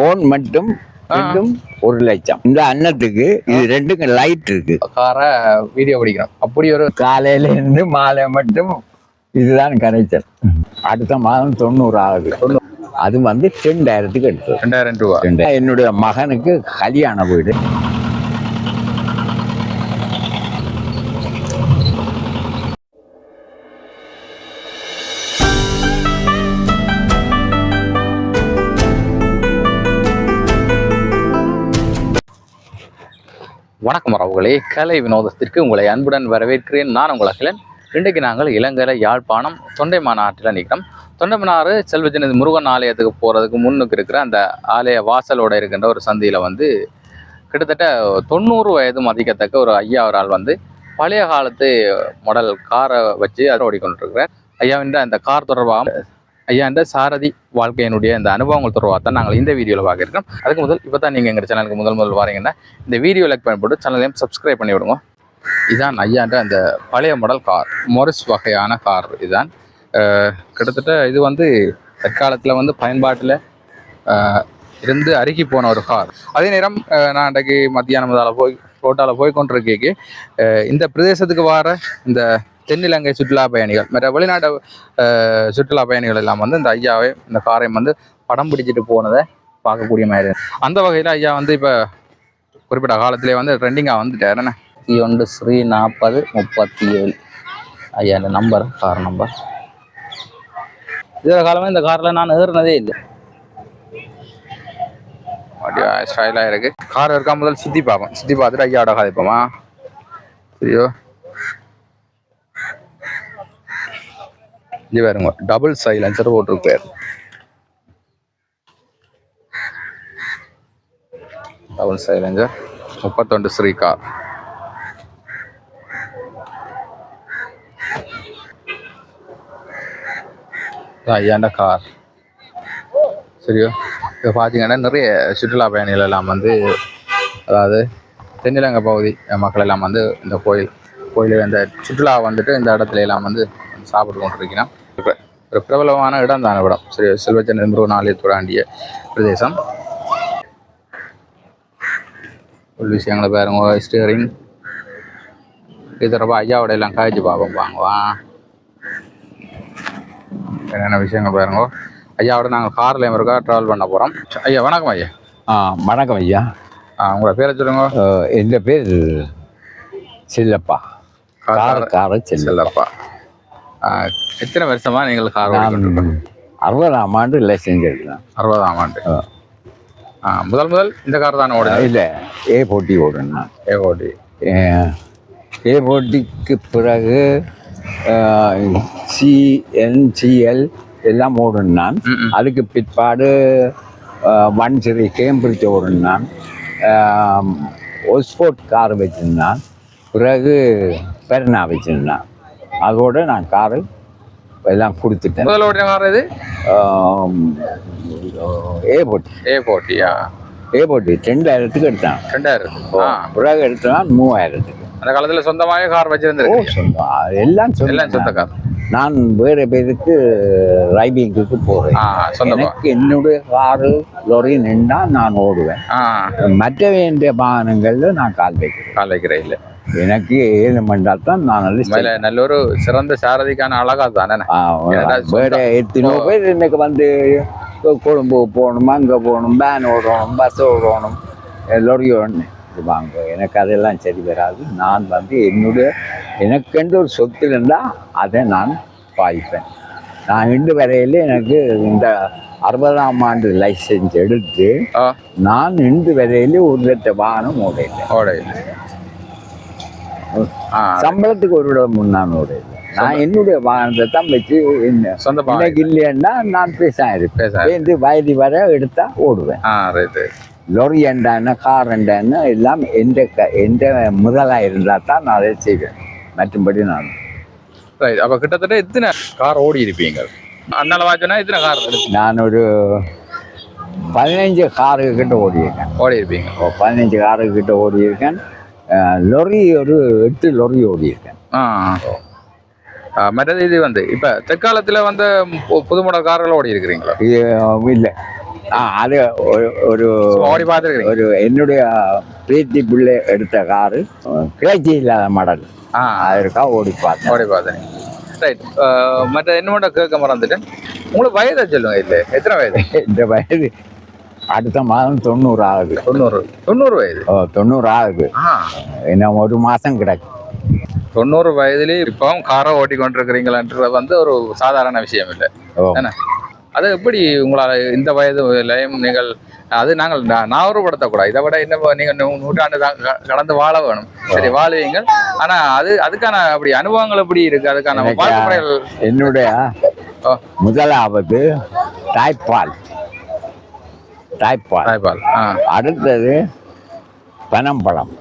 Cone மட்டும் ரெண்டும் ஒரு லட்சம். இந்த அன்னத்துக்கு இது ரெண்டுக்கும் லைட் இருக்கு. காரை வீடியோ பிடிக்கிறோம். அப்படி ஒரு காலையில இருந்து மாலை மட்டும் இதுதான் கரைச்சல். அடுத்த மாதம் தொண்ணூறு ஆகுது. அது வந்து ரெண்டாயிரத்துக்கு எடுத்தது. ரெண்டாயிரம் ரூபா. என்னுடைய மகனுக்கு கல்யாண வீடு. உங்களே கலை வினோதத்திற்கு உங்களை அன்புடன் வரவேற்கிறேன். நான் உங்கள் அகிலன். இன்றைக்கு நாங்கள் இலங்கரை யாழ்ப்பாணம் தொண்டைமான ஆற்றில் நிற்கிறோம் தொண்டைமனாறு செல்வஜனது முருகன் ஆலயத்துக்கு போகிறதுக்கு முன்னுக்கு இருக்கிற அந்த ஆலய வாசலோட இருக்கின்ற ஒரு சந்தியில் வந்து கிட்டத்தட்ட தொண்ணூறு வயது மதிக்கத்தக்க ஒரு ஐயா ஒரு ஆள் வந்து பழைய காலத்து மாடல் காரை வச்சு அதை ஓடிக்கொண்டிருக்கிறார் ஐயாவின் அந்த கார் தொடர்பாக ஐயாண்ட சாரதி வாழ்க்கையினுடைய இந்த அனுபவங்கள் தொடர்பாக தான் நாங்கள் இந்த வீடியோவில் பார்க்குறோம் அதுக்கு முதல் இப்போ தான் நீங்கள் எங்கள் சேனலுக்கு முதல் முதல் வரீங்கன்னா இந்த வீடியோ லைக் பண்ணி போட்டு சேனலையும் சப்ஸ்கிரைப் பண்ணி விடுங்க. இதான் ஐயாண்ட அந்த பழைய மாடல் கார் மொரிஸ் வகையான கார் இதுதான் கிட்டத்தட்ட இது வந்து தற்காலத்தில் வந்து பயன்பாட்டில் இருந்து அருகி போன ஒரு கார் அதே நேரம் நான் அன்றைக்கு மத்தியானம் முதல்ல போய் ரோட்டால் போய் கொண்டிருக்கேக்கு இந்த பிரதேசத்துக்கு வர இந்த தென்னிலங்கை சுற்றுலா பயணிகள் மற்ற வெளிநாட்டு சுற்றுலா பயணிகள் எல்லாம் வந்து இந்த ஐயாவை இந்த காரையும் வந்து படம் பிடிச்சிட்டு போனதை பார்க்கக்கூடிய மாதிரி. அந்த வகையில் ஐயா வந்து இப்போ குறிப்பிட்ட காலத்திலே வந்து ட்ரெண்டிங்காக வந்துட்டார். என்ன? ஒன்று ஸ்ரீ நாற்பது முப்பத்தி ஏழு ஐயா இந்த நம்பர் கார் நம்பர் இதில் காலமே இந்த காரில் நான் ஏறினதே இல்லை. அப்படியா ஸ்டைலாக இருக்கு. கார் இருக்கா முதல் சுற்றி பார்ப்போம் சுற்றி பார்த்துட்டு ஐயாவோட கதைப்போமா ஐயோ. இது பாருங்க. டபுள் சைலன்சர் போட்டிருக்காரு டபுள் சைலன்சர் முப்பத்தொண்டு ஸ்ரீ கார் ஐயாண்ட கார். சரியோ? இப்போ பார்த்தீங்கன்னா நிறைய சுற்றுலா பயணிகள் எல்லாம் வந்து அதாவது தென்னிலங்கை பகுதி மக்கள் எல்லாம் வந்து இந்த கோயில் கோயில் இந்த சுற்றுலா வந்துட்டு இந்த இடத்துல எல்லாம் வந்து சாப்பிட்டு கொண்டிருக்கிறோம் இப்போ ஒரு பிரபலமான இடம் தான இடம் சரி செல்வச்சந்திரன் முருகன் ஆலயத்துடாண்டிய பிரதேசம். ஒரு விஷயங்களை பாருங்க ஸ்டியரிங் இது தொடர்பாக ஐயாவோட எல்லாம் காய்ச்சி பார்ப்போம் வாங்குவான் என்னென்ன விஷயங்கள் பாருங்க. ஐயாவோட நாங்கள் காரில் இருக்கா ட்ராவல் பண்ண போகிறோம் ஐயா வணக்கம் ஐயா. ஆ வணக்கம் ஐயா. ஆ உங்களோட பேரை சொல்லுங்க. என் பேர்? செல்லப்பா. கார கார செல்ல செல்லப்பா. எத்தனை வருஷமா நீங்கள் கார் அறுபதாம் ஆண்டு லைசன்ஸ் எடுத்தேன் அறுபதாம் ஆண்டு. முதல் முதல் இந்த கார் தானே ஓடுது? இல்லை ஏ போட்டி ஓடுனா ஏ ஓடி ஏ போட்டிக்கு பிறகு சிஎன்சிஎல் எல்லாம் ஓடுனான். அதுக்கு பிற்பாடு ஒன் சிரி கேம்பிரிட்ஜ் ஓடுனான் ஒஸ்போர்ட் கார் வச்சிருந்தான். பிறகு பெர்னா வச்சிருந்தான். அதோட நான் காரு எல்லாம் கொடுத்துட்டேன். முதல்ல ஓடின கார் இது ஏ போட்டி ஏ போட்டியா ஏ போட்டி ரெண்டாயிரத்துக்கு. எடுத்தான் ரெண்டாயிரம் பிறகு எடுத்தான் மூவாயிரத்துக்கு. அந்த காலத்துல சொந்தமாவே கார் சொந்தம் அது எல்லாம் எல்லாம் சொந்த கார். நான் வேற பேருக்கு ரைடிங்குக்கு கார் எனக்கு என்னுடைய காரு லொரி நின்றா நான் ஓடுவேன். மற்ற வேண்டிய வாகனங்கள்ல நான் கால் வைக்கிறேன். கால் வைக்கிறேன் இல்லை. எனக்கு ஏழு மண்டால் தான் நான் நல்ல ஒரு சிறந்த சாரதிக்கான அழகா தானே? வேற. எத்தனையோ பேர் இன்னைக்கு வந்து கொழும்பு போகணும் அங்கே போகணும் வேன் ஓடணும் பஸ் ஓடணும் லொரி ஓடணும் வாங்க எனக்கு அதெல்லாம் சரி வராது. நான் வந்து என்னுடைய எனக்கென்று ஒரு சொத்து இருந்தால் அதை நான் பாய்ப்பேன். நான் இன்று வரையில எனக்கு இந்த அறுபதாம் ஆண்டு லைசன்ஸ் எடுத்து நான் இன்று வரையில ஒரு லட்ச வாகனம் ஓடையில்லை ஓட இல்லை ஆ சம்பளத்துக்கு ஒரு விட முன்னான் ஓடையில்லை நான் என்னுடைய வாகனத்தை தான் வச்சு என்ன இன்னைக்கு இல்லைன்னா நான் பேச இருப்பேன் பேச பேருந்து வயது வர எடுத்தா ஓடுவேன். லொரி எண்டான கார் எண்டான எல்லாம் எந்த எந்த முதலா இருந்தா தான் நான் அதை செய்வேன். மற்றும்படி நான். ரைட் அப்ப கிட்டத்தட்ட எத்தனை கார் ஓடி இருப்பீங்க? அண்ணால வாச்சனா எத்தனை கார் நான் ஒரு பதினஞ்சு காரு கிட்ட ஓடியிருக்கேன். ஓடி இருப்பீங்க. பதினஞ்சு காரு கிட்ட ஓடியிருக்கேன். அஹ், லொரி ஒரு எட்டு லொரி ஓடியிருக்கேன் மற்றது இது வந்து இப்ப தற்காலத்துல வந்து புது மாடல் கார்கள் ஓடி இருக்கிறீங்களா? இது இல்லை. அது ஒரு ஓடி பார்த்துருக்கீங்க ஒரு என்னுடைய பேத்தி பிள்ளை எடுத்த காரு கிளர்ச்சி இல்லாத மாடல். ஆ. அதற்கா ஓடி பார்த்தேன். ஓடி பார்த்தேன். ரைட் மற்ற என்னோட கேட்க மறந்துட்டேன் உங்களுக்கு வயதை சொல்லுங்க இல்லை? எத்தனை வயது? இந்த வயது அடுத்த மாதம் தொண்ணூறு ஆகுது. தொண்ணூறு தொண்ணூறு வயது. ஓ தொண்ணூறு ஆகுது. இன்னும் ஒரு மாதம் கிடக்கு. தொண்ணூறு வயதிலே இப்பவும் காரை ஓட்டி கொண்டிருக்கிறீங்களான்றது வந்து ஒரு சாதாரண விஷயம் இல்லை. ஓ. என்ன அது எப்படி உங்களால் இந்த வயதுலையும் நீங்கள் அது நாங்கள் நாகரப்படுத்தக்கூடாது இதை விட இன்னும் நீங்கள் நூற்றாண்டு தான் கடந்து வாழ வேணும். சரி வாழுவீங்க ஆனா அது அதுக்கான அப்படி அனுபவங்கள் எப்படி இருக்கு? அதுக்கான என்னுடைய. முதலாவது தாய்ப்பால். தாய்ப்பால். தாய்ப்பால் அடுத்தது பனம்பழம்.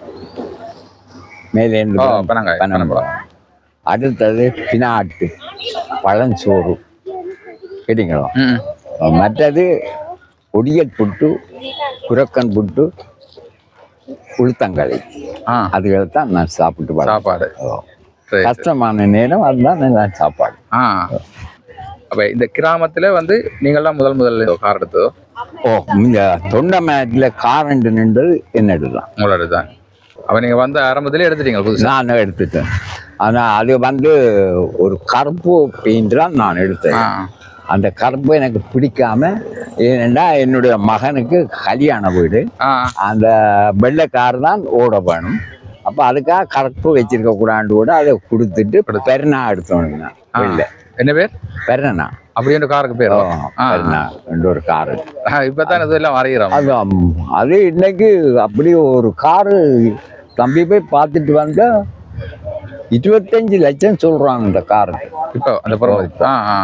பனம். பனங்காய் பனம்பழம். அடுத்தது பினாட்டு பழஞ்சோறு. கேட்டீங்களா? மற்றது ஒடியல் புட்டு குரக்கன் புட்டு உளுத்தங்களி. ஆ. அதுகளை தான் நான் சாப்பிட்டு சாப்பாடு. கஷ்டமான நேரம் அதுதான் நான் சாப்பாடு. ஆ. அப்ப இந்த கிராமத்துல வந்து நீங்கள்லாம் முதல் முதல்ல கார் எடுத்ததோ? ஓ இந்த தொண்டை மேட்டில் காரண்டு நின்றது என்னது தான் உங்களோட தான் அப்ப நீங்க வந்து ஆரம்பத்திலே எடுத்துட்டீங்க புதுசா? நான் எடுத்துட்டேன். ஆனால் அது வந்து ஒரு கருப்பு பெயிண்ட் தான் நான் எடுத்தேன். அந்த கருப்பு எனக்கு பிடிக்காம ஏனென்றா என்னுடைய மகனுக்கு கல்யாண வீடு. அந்த வெள்ளை கார் தான் ஓட வேணும். அப்போ அதுக்காக கருப்பு வச்சிருக்க கூடாண்டு கூட அதை கொடுத்துட்டு பெருநா எடுத்தோம்னா. வெள்ளை. என்ன பேர்? பெருநா அப்படி ஒரு காருக்கு பேர் ரெண்டு ஒரு காரு இப்பதான் இதெல்லாம் வரைகிறோம். அது அது இன்னைக்கு அப்படி ஒரு காரு தம்பி போய் பார்த்துட்டு வந்தா இருபத்தஞ்சு லட்சம் சொல்றாங்க இந்த காரு இப்போ அந்த ஆ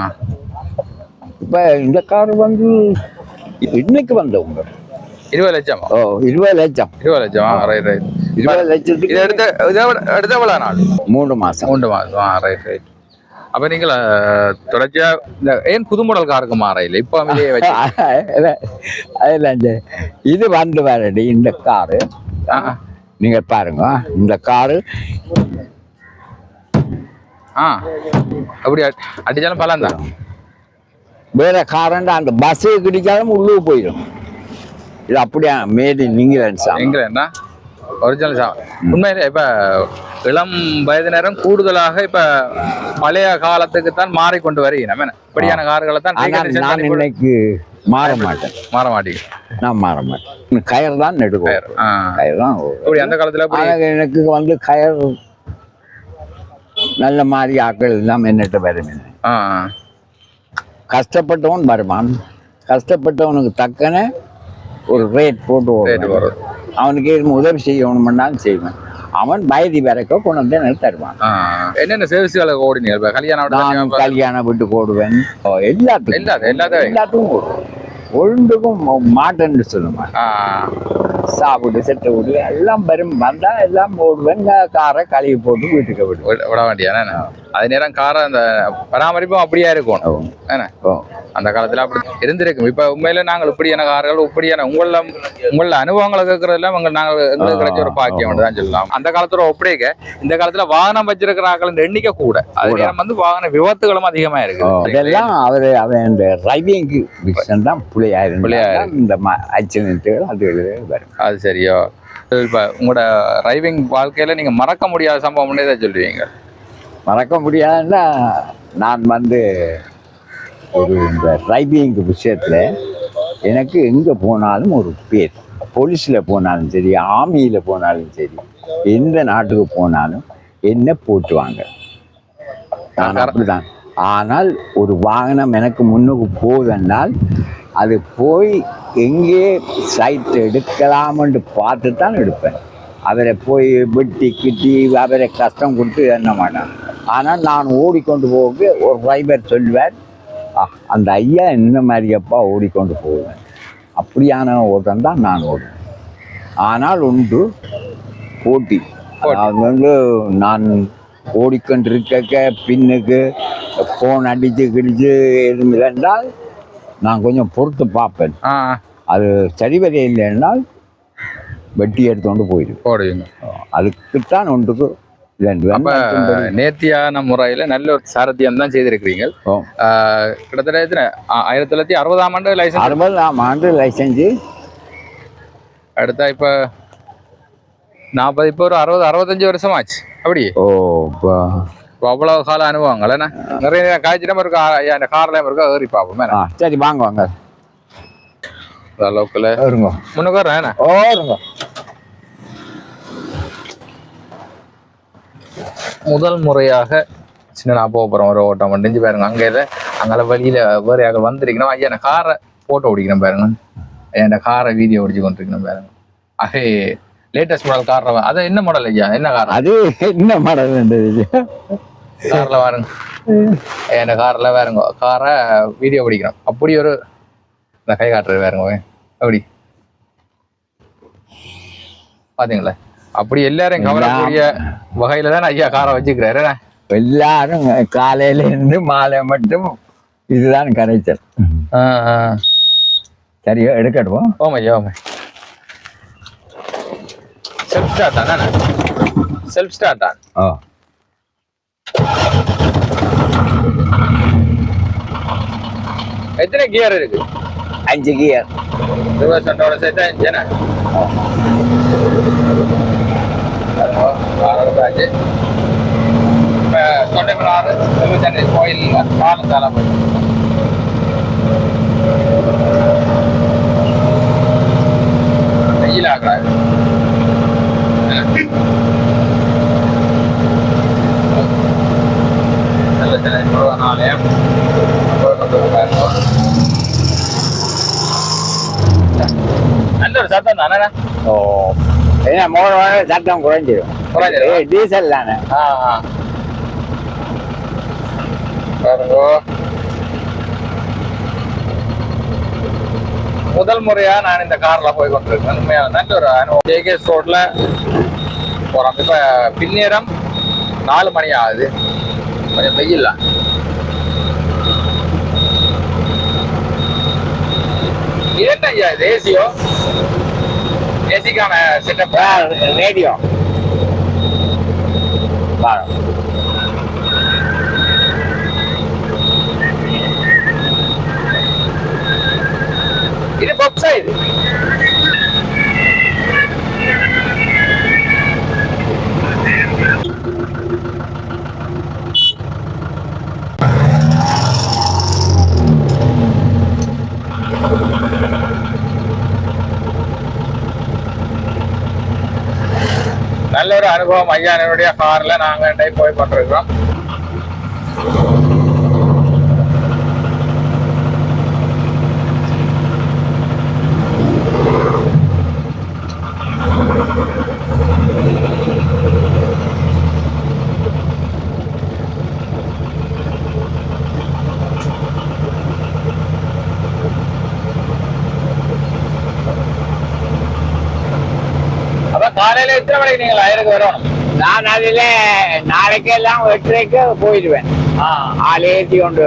இப்ப இந்த கார் வந்து இன்னைக்கு வந்தவங்க. இருபது லட்சம்? ஓ இருபது லட்சம். இருபது லட்சம். ரைட் ரைட் இருபது லட்சத்துக்கு எடுத்த எடுத்த எவ்வளோ நாள்? மூணு மாசம். மூன்று மாதம் ரைட் ரைட் அப்ப நீங்கள் தொடர்ச்சியா இந்த ஏன் புது மாடல் காருக்கு மாற இல்லை இப்போ அமைதியே வச்சு இது வந்து வரடி இந்த காரு. நீங்க பாருங்க இந்த காரு. ஆ. அப்படி அடி- அடிச்சாலும் பலம் தான். வேற காரண்டா அந்த பஸ்ஸு கிடைச்சாலும் உள்ளே போயிடும். இது அப்படியா? மேட் இன் இங்கிலாந்து சாமி என்ன ஒரிஜினல் சா உண்மையிலே இப்ப இளம் வயதினரும் கூடுதலாக இப்ப பழைய காலத்துக்கு தான் மாறிக்கொண்டு வருகிறோம். இப்படியான கார்களை தான் நான் இன்னைக்கு மாற மாட்டேன். மாற மாட்டீங்க. நான் மாற மாட்டேன். கயர் தான் நெடுவோம். ஆ. கயர் தான். இப்படி அந்த காலத்துல எனக்கு வந்து கயர் நல்ல மாதிரி ஆக்கள் எல்லாம் என்னட்டு வருமே. கஷ்டப்பட்டவன் வருவான் கஷ்டப்பட்டவனுக்கு தக்கன ஒரு ரேட் போட்டு. அவனுக்கு உதவி செய்யணும்னாலும் செய்வேன். அவன் வயதி வரைக்க கொண்டு வந்து எனக்கு தருவான். என்னென்ன சர்வீஸ்களை ஓடினீங்க கல்யாணம் விட்டு கல்யாணம் விட்டு போடுவேன் ஓ, எல்லாத்துக்கும். எல்லாத்தையும் எல்லாத்துக்கும். ஓடுவேன். ஒழுண்டுக்கும் மாட்டேன்னு சொல்லுவேன் சாப்பிட்டு செட்டு விடு எல்லாம் வரும் வந்தா எல்லாம் போடுவேன் காரை கழுவி போட்டு வீட்டுக்கு விடுவேன். விட விட வேண்டியா அது நேரம் காரை அந்த பராமரிப்பும் அப்படியே இருக்கும். ஓ. அந்த காலத்துல அப்படி இருந்திருக்கும். இப்ப உண்மையில நாங்கள் இப்படியான கார்கள் இப்படியான உங்கள உங்கள அனுபவங்களை கேட்கறதுல உங்க நாங்கள் எங்களுக்கு கிடைச்ச ஒரு பாக்கியம் தான் சொல்லலாம். அந்த காலத்துல ஒப்படைக்க இந்த காலத்துல வாகனம் வச்சிருக்கிற ஆக்களின் எண்ணிக்கை கூட. அது நேரம் வந்து வாகன விபத்துகளும் அதிகமா இருக்கு இதெல்லாம் அவரு அவன் இந்த டிரைவிங் விஷயம் தான் புள்ளையா புள்ளையா இந்த ஆக்சிடென்ட்டுகள் அது வரும். அது சரியோ. இப்ப உங்களோட டிரைவிங் வாழ்க்கையில நீங்க மறக்க முடியாத சம்பவம்னே தான் சொல்லுவீங்க? மறக்க முடியாதுன்னா நான் வந்து ஒரு இந்த டிரைவிங் விஷயத்துல எனக்கு எங்க போனாலும் ஒரு பேர். போலீஸ்ல போனாலும் சரி ஆர்மியில போனாலும் சரி எந்த நாட்டுக்கு போனாலும் என்ன போட்டுவாங்க. நான் அப்படிதான். ஆனால் ஒரு வாகனம் எனக்கு முன்னுக்கு போவதென்றால் அது போய் எங்கே சைட் எடுக்கலாம்னு பார்த்து தான் எடுப்பேன். அவரை போய் வெட்டி கிட்டி அவரை கஷ்டம் கொடுத்து என்ன மாட்டேன் ஆனால் நான் ஓடிக்கொண்டு போக ஒரு டிரைவர் சொல்வார் "ஆ, அந்த ஐயா என்ன மாதிரியப்பா ஓடிக்கொண்டு போவேன் அப்படியான ஓட்டம் தான் நான் ஓடுவேன். ஆனால் உண்டு போட்டி. அது வந்து நான் ஓடிக்கொண்டிருக்க பின்னுக்கு ஃபோன் அடித்து கிடிச்சு எதுவும் இல்லைன்றால் நான் கொஞ்சம் பொறுத்து பார்ப்பேன். அது சரிவரே இல்லைன்னால் வெட்டி எடுத்துக்கொண்டு போயிடுவேன். அதுக்குத்தான் ஒன்றுக்கு அப்ப நேர்த்தியான முறையில நல்ல ஒரு சாரத்தியம் தான் செய்திருக்கிறீங்க கிட்டத்தட்ட ஆயிரத்தி தொள்ளாயிரத்தி அறுபதாம் ஆண்டு லைசன்ஸ் அறுபதாம் ஆண்டு லைசன்ஸு அடுத்தா இப்ப நாற்பது இப்போ ஒரு அறுபது அறுபத்தஞ்சு வருஷம் ஆச்சு அப்படி ஓ அவ்வளவு கால அனுபவங்கள் என்ன? நிறைய நேரம் காய்ச்சிடம் இருக்கா? இந்த கார்ல இருக்கா? ஏறி பார்ப்போம் சரி வாங்க வாங்க. லோக்கல் முன்னுக்கு வரேன் ஓ முதல் முறையாக சின்ன நான் போக போகிறோம் ஒரு ஓட்டம் முடிஞ்சு பாருங்க. அங்கே இல்லை அங்கே வழியில் வேறு அங்கே வந்திருக்கணும். ஐயா நான் காரை ஃபோட்டோ ஓடிக்கிறேன் பாருங்க. ஐயா இந்த காரை வீடியோ ஓடிச்சு கொண்டிருக்கணும் பாருங்க. அகே லேட்டஸ்ட் மாடல் காரில் அது என்ன மாடல் ஐயா? என்ன கார் அது என்ன மாடல் காரில் ஐயா? இந்த காரில் பாருங்க காரை வீடியோ பிடிக்கிறோம் அப்படி ஒரு இந்த கை காட்டுறது பாருங்க. அப்படி. பாத்தீங்களா? அப்படி எல்லாரையும் கவரக்கூடிய வகையில தான் ஐயா காரை வச்சுக்கிறாரு? எல்லாரும் காலையில இருந்து மாலை மட்டும் இதுதான் கரைச்சல். சரியோ எடுக்கட்டுவோம் ஓம் ஐயா ஓம் செல்ஃப் ஸ்டார்ட் தானே? செல்ஃப் ஸ்டார்ட் தான்? ஓ எத்தனை கியர் இருக்கு? அஞ்சு கியர் ரிவர்ஸ் அண்டோட சேர்த்தா இன்ஜினா ஆறாச்சு இப்போ தொண்டைமலாறு செல்வச்சென்னை கோயில் பாலத்தால வெயில் ஆகிறாரு செல்வச்சென்னை முருகன் ஆலயம் நல்ல ஒரு சத்தம் தானே ஓ ஏன்னா மூணு மணி சட்டம் குறைஞ்சிடும் குறைஞ்சிரும். ஏய், டீசல் தானே. முதல் முறையா நான் இந்த கார்ல போய் கொண்டிருக்கேன். உண்மையான நல்ல ஒரு அனுபவம். ஜேகேஎஸ் ரோட்ல போறோம். இப்ப பின்னேரம் நாலு மணி ஆகுது. கொஞ்சம் வெயில் என்ன ஐயா இது ஏசியோ? ஏசிக்கான செட்டப் ரேடியோ இது பப்ஸா இது ஒரு அனுபவம் ஐயானுடைய காரில் நாங்கள் டைப் போய் பண்ணிருக்கிறோம் அப்ப மணிக்கு நீங்கள் ஆயிரக்கு வரணும். நான் அதில் நாளைக்கெல்லாம் எட்டரைக்கு போயிடுவேன். ஆள் ஏற்றி கொண்டு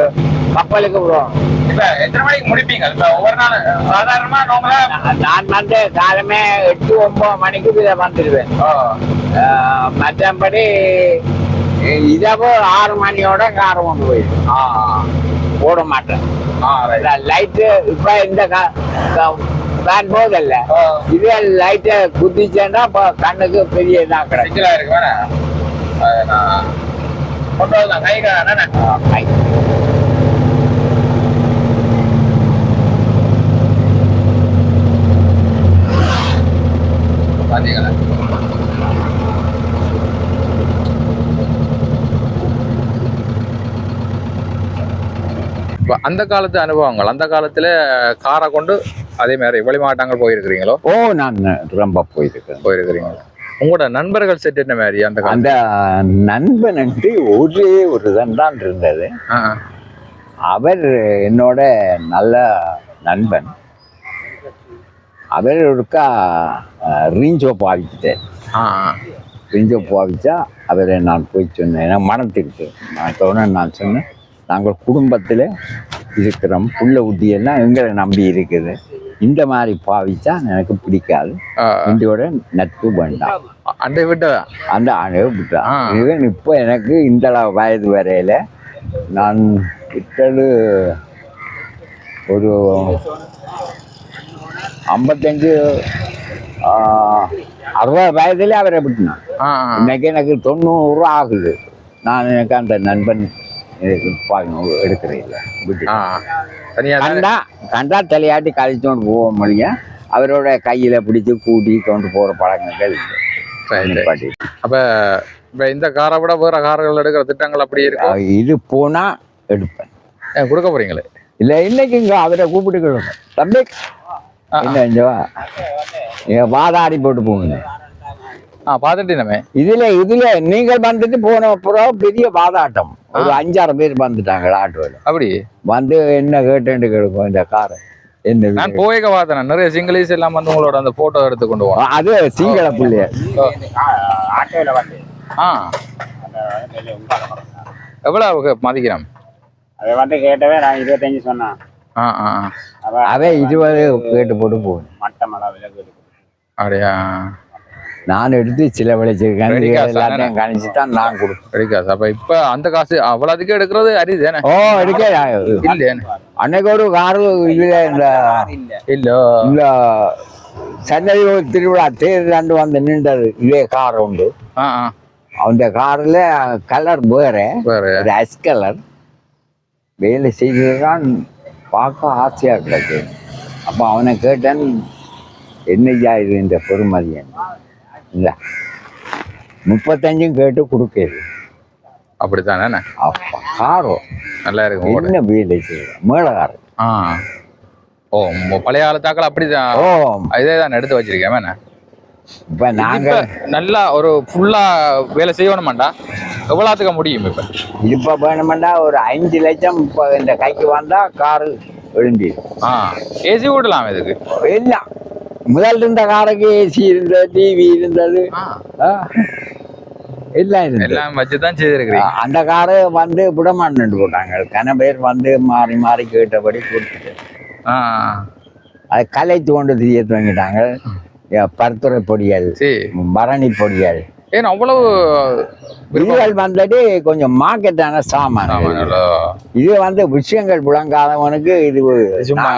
கப்பலுக்கு விடுவோம் இப்ப எத்தனை மணிக்கு முடிப்பீங்க? இப்ப ஒவ்வொரு நாள் சாதாரணமா நார்மலா நான் வந்து காலமே எட்டு ஒன்பது மணிக்கு இதில் வந்துடுவேன். மற்றபடி இதப்போ ஆறு மணியோட கார் கொண்டு போயிடும் ஓட மாட்டேன். லைட்டு இப்போ இந்த வேன் போதல்ல இது லைட்டை குத்திச்சேன்னா இப்போ கண்ணுக்கு பெரிய இதாக கிடைக்கும். பாத்தீங்களா? இப்ப அந்த காலத்து அனுபவங்கள் அந்த காலத்துல காரை கொண்டு அதே மாதிரி வெளி மாவட்டங்கள் போயிருக்கிறீங்களோ? ஓ நான் ரொம்ப போயிருக்கேன். போயிருக்கிறீங்களோ உங்களோட நண்பர்கள் செட் என்ன மாதிரி அந்த அந்த நண்பனுக்கு ஒரே ஒரு தான் தான் இருந்தது அவர் என்னோட நல்ல நண்பன். அவர் ஒருக்கா ரீஞ்சோ பாவிச்சிட்டேன். ரீஞ்சோ பாவிச்சா அவரை நான் போய் சொன்னேன். ஏன்னா மனத்துக்கிட்டு நான் சொன்னேன் நான் சொன்னேன் நாங்கள் குடும்பத்தில் இருக்கிறோம். புள்ள குட்டியெல்லாம் எங்களை நம்பி இருக்குது. இந்த மாதிரி பாவிச்சா எனக்கு பிடிக்காது. இந்தியோட நட்பு வேண்டாம். அண்டை விட்டதா? அந்த ஆண்டு விட்டான் ஆ. ஈவன் இப்போ எனக்கு இந்த வயது வரையில நான் விட்டது ஒரு ஐம்பத்தஞ்சு அறுபது வயதுல அவரை விட்டுனான். இன்னைக்கு எனக்கு தொண்ணூறு ஆகுது. நான் எனக்கு அந்த நண்பன் பாக்கணும் எடுக்கிறேன். இல்லை விட்டு? கண்டா கண்டா தலையாட்டி கழிச்சோண்டு போக முடியும் அவரோட கையில பிடிச்சு கூட்டி கொண்டு போற பழக்கங்கள். அப்ப இப்ப இந்த காரை விட வேற கார்கள் எடுக்கிற திட்டங்கள் அப்படி இருக்கும் அஹ் இது போனா எடுப்பேன். கொடுக்க போறீங்களே? இல்ல இன்னைக்கு இங்க அவரை கூப்பிட்டுக்கிடுங்க தம்பி என்ன வாதாடி போட்டு போங்க. ஆ பார்த்துட்டு நம்ம இதுல இதுல நீங்கள் வந்துட்டு போன அப்புறம் பெரிய வாதாட்டம். ஒரு அஞ்சாறு பேர் வந்துட்டாங்க ஆட்டோவில் அப்படி? வந்து என்ன கேட்டுன்னு கேட்கும் இந்த காரை என்ன நான் வீடு? போய்க்க பார்த்தேன் நிறைய சிங்கிளீஸ் எல்லாம் வந்து உங்களோட அந்த போட்டோ எடுத்து கொண்டு போவோம் அது சிங்கள பிள்ளைய. ஆட்டோவில் வந்து. ஆ. எவ்வளவு மதிக்கிறோம் அதை வந்து கேட்டவே நான் இருபத்தஞ்சு சொன்னேன். அவன் இருபது கேட்டு போட்டு போகணும் மட்டை மழை விலகு அப்படியா? நான் எடுத்து சில விளைச்சிருக்கேன். எல்லாத்தையும் கணிச்சு தான் நான் கொடுப்பேன் அப்ப இப்ப அந்த காசு அவ்வளவுக்கு எடுக்கிறது அரிது தானே? ஓ எடுக்க இல்லையே. அன்னைக்கு ஒரு காரு இல்லை இல்ல. இந்த சன்னதி திருவிழா தேர் ரெண்டு வந்து நின்றது. இதே கார் உண்டு. அந்த கார்ல கலர் வேற. ஒரு அஸ் கலர். வேலை செய்ததுதான் பார்க்க ஆசையா கிடக்கு. அப்ப அவனை கேட்டேன் என்னையா இது இந்த பெருமதி என்ன இல்ல. முப்பத்தஞ்சும் கேட்டு கொடுக்குது அப்படித்தானே? அப்பா காரோ. நல்லா இருக்கும். என்ன செய்யுது மேலகாரன் ஆ. ஓ பழைய காலத்தாக்கள் அப்படிதான். ஓ. இதே தான் எடுத்து வச்சிருக்கேன் வேணா இப்ப நாங்க இப்ப நல்லா ஒரு ஃபுல்லா வேலை செய்யணுமாண்டா? எவ்வளோத்துக்க முடியும் இப்ப? இப்ப வேணுமெண்டா ஒரு அஞ்சு லட்சம் இப்ப இந்த கைக்கு வந்தா காரு எழுந்தி ஆ. ஏசி விடலாம் இதுக்கு? எல்லாம் முதல்ல இருந்த காருக்கு ஏசி இருந்தது டிவி இருந்தது. எல்லாம் இருந்தது. எல்லாம் வச்சு தான் செய்திருக்கிறீங்க அந்த காரு வந்து விடமாட்டேன்னு போட்டாங்க. கன பேர் வந்து மாறி மாறி கேட்டபடி கொடுத்துட்டு. அது கலைத்து கொண்டு தெரிய துவங்கிட்டாங்க. பருத்துறை பொடியல் பரணி பொடியல். ஏன்னா அவ்வளவு இதுகள் வந்துட்டு கொஞ்சம் மார்க்கெட்டான சாமான். இது வந்து விஷயங்கள் புழங்காதவனுக்கு இது சும்மா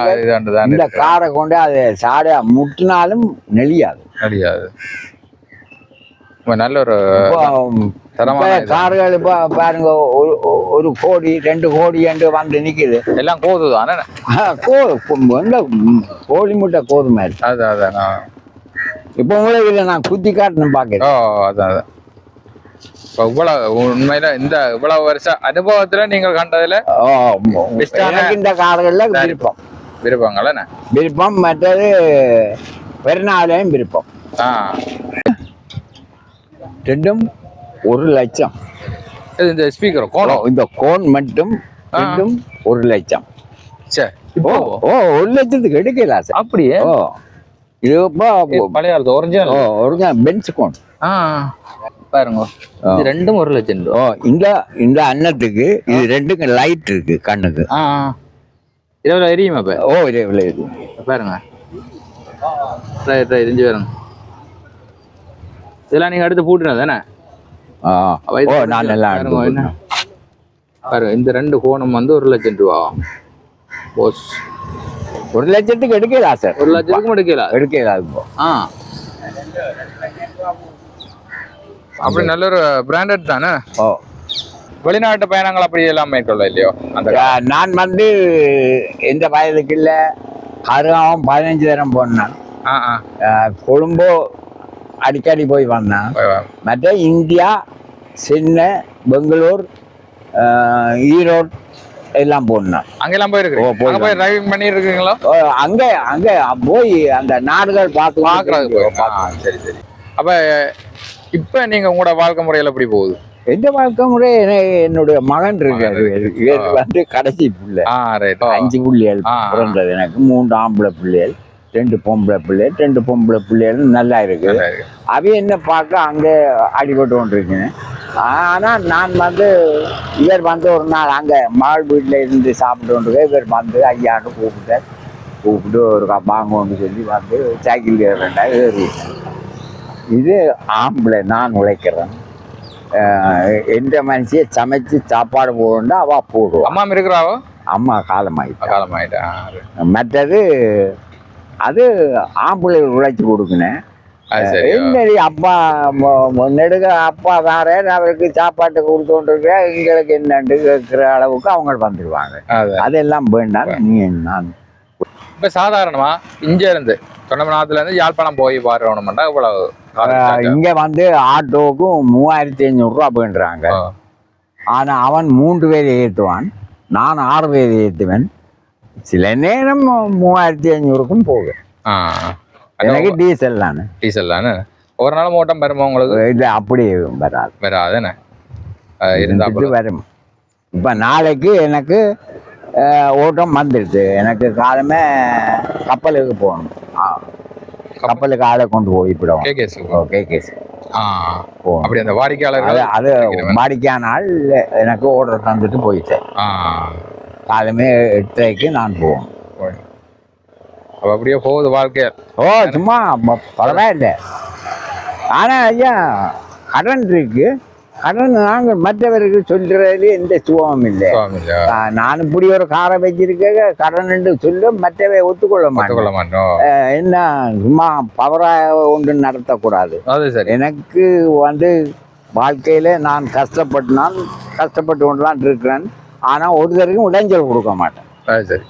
இந்த காரை கொண்டு அதை சாட முட்டினாலும் நெளியாது. இப்ப நல்ல ஒரு. கார்கள் இப்போ பாருங்க ஒரு ஒரு கோடி ரெண்டு கோடி என்று வந்து நிக்குது. எல்லாம் கோது தானே கோ எங்க கோழி முட்டை கோதுமை இருக்கு. அதான் இப்போ உங்களுக்கு இல்லை நான் குத்தி காட்டணும் ஓ பார்க்குறேன் அதான் அதான். இப்போ இவ்வளவு உண்மையில இந்த இவ்வளவு வருஷ அனுபவத்துல நீங்கள் கண்டதுல ஓ, எனக்கு இந்த கார்கள்ல விருப்பம். விருப்பங்களே விருப்பம் மற்றது பெருநாளையும் விருப்பம். ஆ. ரெண்டும் ஒரு லட்சம். இந்த ஸ்பீக்கர் கோணம்? இந்த கோன் மட்டும் ரெண்டும் ஒரு லட்சம். சே ஓ இப்போ ஓ ஒரு லட்சத்துக்கு எடுக்கல சார். அப்படியே? ஓ. இது பழைய ஒரிஜினல் ஓ ஒரு பெஞ்ச் கோன் பாருங்க. இது ரெண்டும் ஒரு லட்சம் ரூபா இந்த இந்த அன்னத்துக்கு இது ரெண்டுக்கும் லைட் இருக்கு கண்ணுக்கு. இருபது எரியுமா இப்ப? ஓ பாருங்க. ரைட் ரைட் பாருங்க. இதெல்லாம் நீங்க அடுத்து பூட்டுனது தானே? ஆ ஓ நான் எல்லாம்? பாருங்க இந்த ரெண்டு கோணம் வந்து ஒரு லட்சம் ரூபா போஸ் ஒரு லட்சத்துக்கு எடுக்கலா சார் ஒரு லட்சத்துக்கும் எடுக்கல? எடுக்கலா இப்போ. ஆ. அப்படி நல்ல ஒரு பிராண்டட் தானே? ஓ. வெளிநாட்டு பயணங்கள் அப்படி எல்லாம் மேற்கொள்ள இல்லையோ? அந்த நான் வந்து எந்த வயதுக்கு இல்லை. கருகாவும் பதினஞ்சு தரம் போனேன். கொழும்போ அடிக்கடி போய் வந்தேன். மற்ற இந்தியா சென்னை பெங்களூர் ஈரோடு எல்லாம் போனேன் அங்கெல்லாம் போயிருக்கீங்க ஓ, போய் டிரைவிங் பண்ணி இருக்கீங்களா அங்க அங்க போய் அந்த நாடுகள் பார்த்து பாக்குறது போய். சரி சரி. அப்ப இப்ப நீங்க உங்களோட வாழ்க்கை முறையில எப்படி போகுது? எந்த வாழ்க்கை முறை? என்ன- என்னுடைய மகன் இருக்காரு. இவர் வந்து கடைசி பிள்ளை. அஞ்சு பிள்ளைகள். பிறந்தது எனக்கு. மூன்று ஆம்பளை பிள்ளைகள் ரெண்டு பொம்பளை பிள்ளைகள் ரெண்டு பொம்பளை பிள்ளைகள் நல்லா இருக்கு. அவை என்ன பார்க்க அங்கே அடிபட்டு கொண்டிருக்கேன் ஆனால் நான் வந்து இவர் வந்து ஒரு நாள் அங்கே மாள் வீட்டில் இருந்து சாப்பிட்டு இவர் வந்து ஐயான்னு கூப்பிட்டார். கூப்பிட்டு ஒரு வாங்கன்னு சொல்லி வந்து சைக்கிள் ஏறுறேன்டா ஏறி இது ஆம்பளை நான் உழைக்கிறேன். எந்த மனுஷியை சமைச்சு சாப்பாடு போடுண்டா அவ போடுவா. அம்மா இருக்கிறாவோ? அம்மா காலமாயிட்டா. காலமாயிட்டா மற்றது அது ஆம்பளை உழைச்சி கொடுக்கினேன் அப்பா நெடுக அப்பா வேற அவருக்கு சாப்பாட்டு கொடுத்துட்டு எங்களுக்கு என்னண்டு கேட்குற அளவுக்கு அவங்க வந்துடுவாங்க அது. அதெல்லாம் வேண்டாம் நீ நான் இப்ப சாதாரணமா இங்க இருந்து தொண்டமனாத்துல இருந்து யாழ்ப்பாணம் போய் பாருறோம்னா இவ்வளவு? இங்க வந்து ஆட்டோவுக்கும் மூவாயிரத்தி ஐநூறுரூவா அப்படின்றாங்க ஆ. ஆனா அவன் மூன்று பேர் ஏற்றுவான் நான் ஆறு பேர் ஏற்றுவேன் சில நேரம் மூவாயிரத்தி ஐநூறுக்கும் போகும் ஆ. எனக்கு டீசல் தானே. டீசல் தானே? ஒரு நாள் ஓட்டம் பெருமா உங்களுக்கு? இல்லை அப்படி வராது. வராதுன்னு? இருந்தா இது வரும். இப்போ நாளைக்கு எனக்கு ஓட்டம் வந்துடுது எனக்கு காலமே கப்பலுக்கு போகணும். கப்பலுக்கு ஆளை கொண்டு போய் விடுவோம் கேகேஸ் ஓகே கேஸ் ஆ. போகணும். அப்படி அந்த அது வாடிக்கையாளர்கள் அது இருக்கிறவன். வாடிக்கையான ஆள் எனக்கு ஓர்டர் தந்துட்டு போயிட்டேன். காலமே எட்டரைக்கு நான் அப்ப அப்படியே போகுது வாழ்க்கையா ஓ சும்மா பரவாயில்ல ஆனால் ஐயா கடன் இருக்கு. கடன் நாங்கள் மற்றவருக்கு சொல்றதுல எந்த சுகமும் இல்லை. நான் இப்படி ஒரு காரை வச்சிருக்க கடன் சொல்ல மற்றவை ஒத்துக்கொள்ள மாட்டோம். என்ன சும்மா பவராக ஒன்று நடத்தக்கூடாது. எனக்கு வந்து வாழ்க்கையில நான் கஷ்டப்பட்டு நான் கஷ்டப்பட்டு கொண்டு தான் இருக்கிறேன். ஆனால் ஒருத்தருக்கும் இடைஞ்சல் கொடுக்க மாட்டேன். சரி.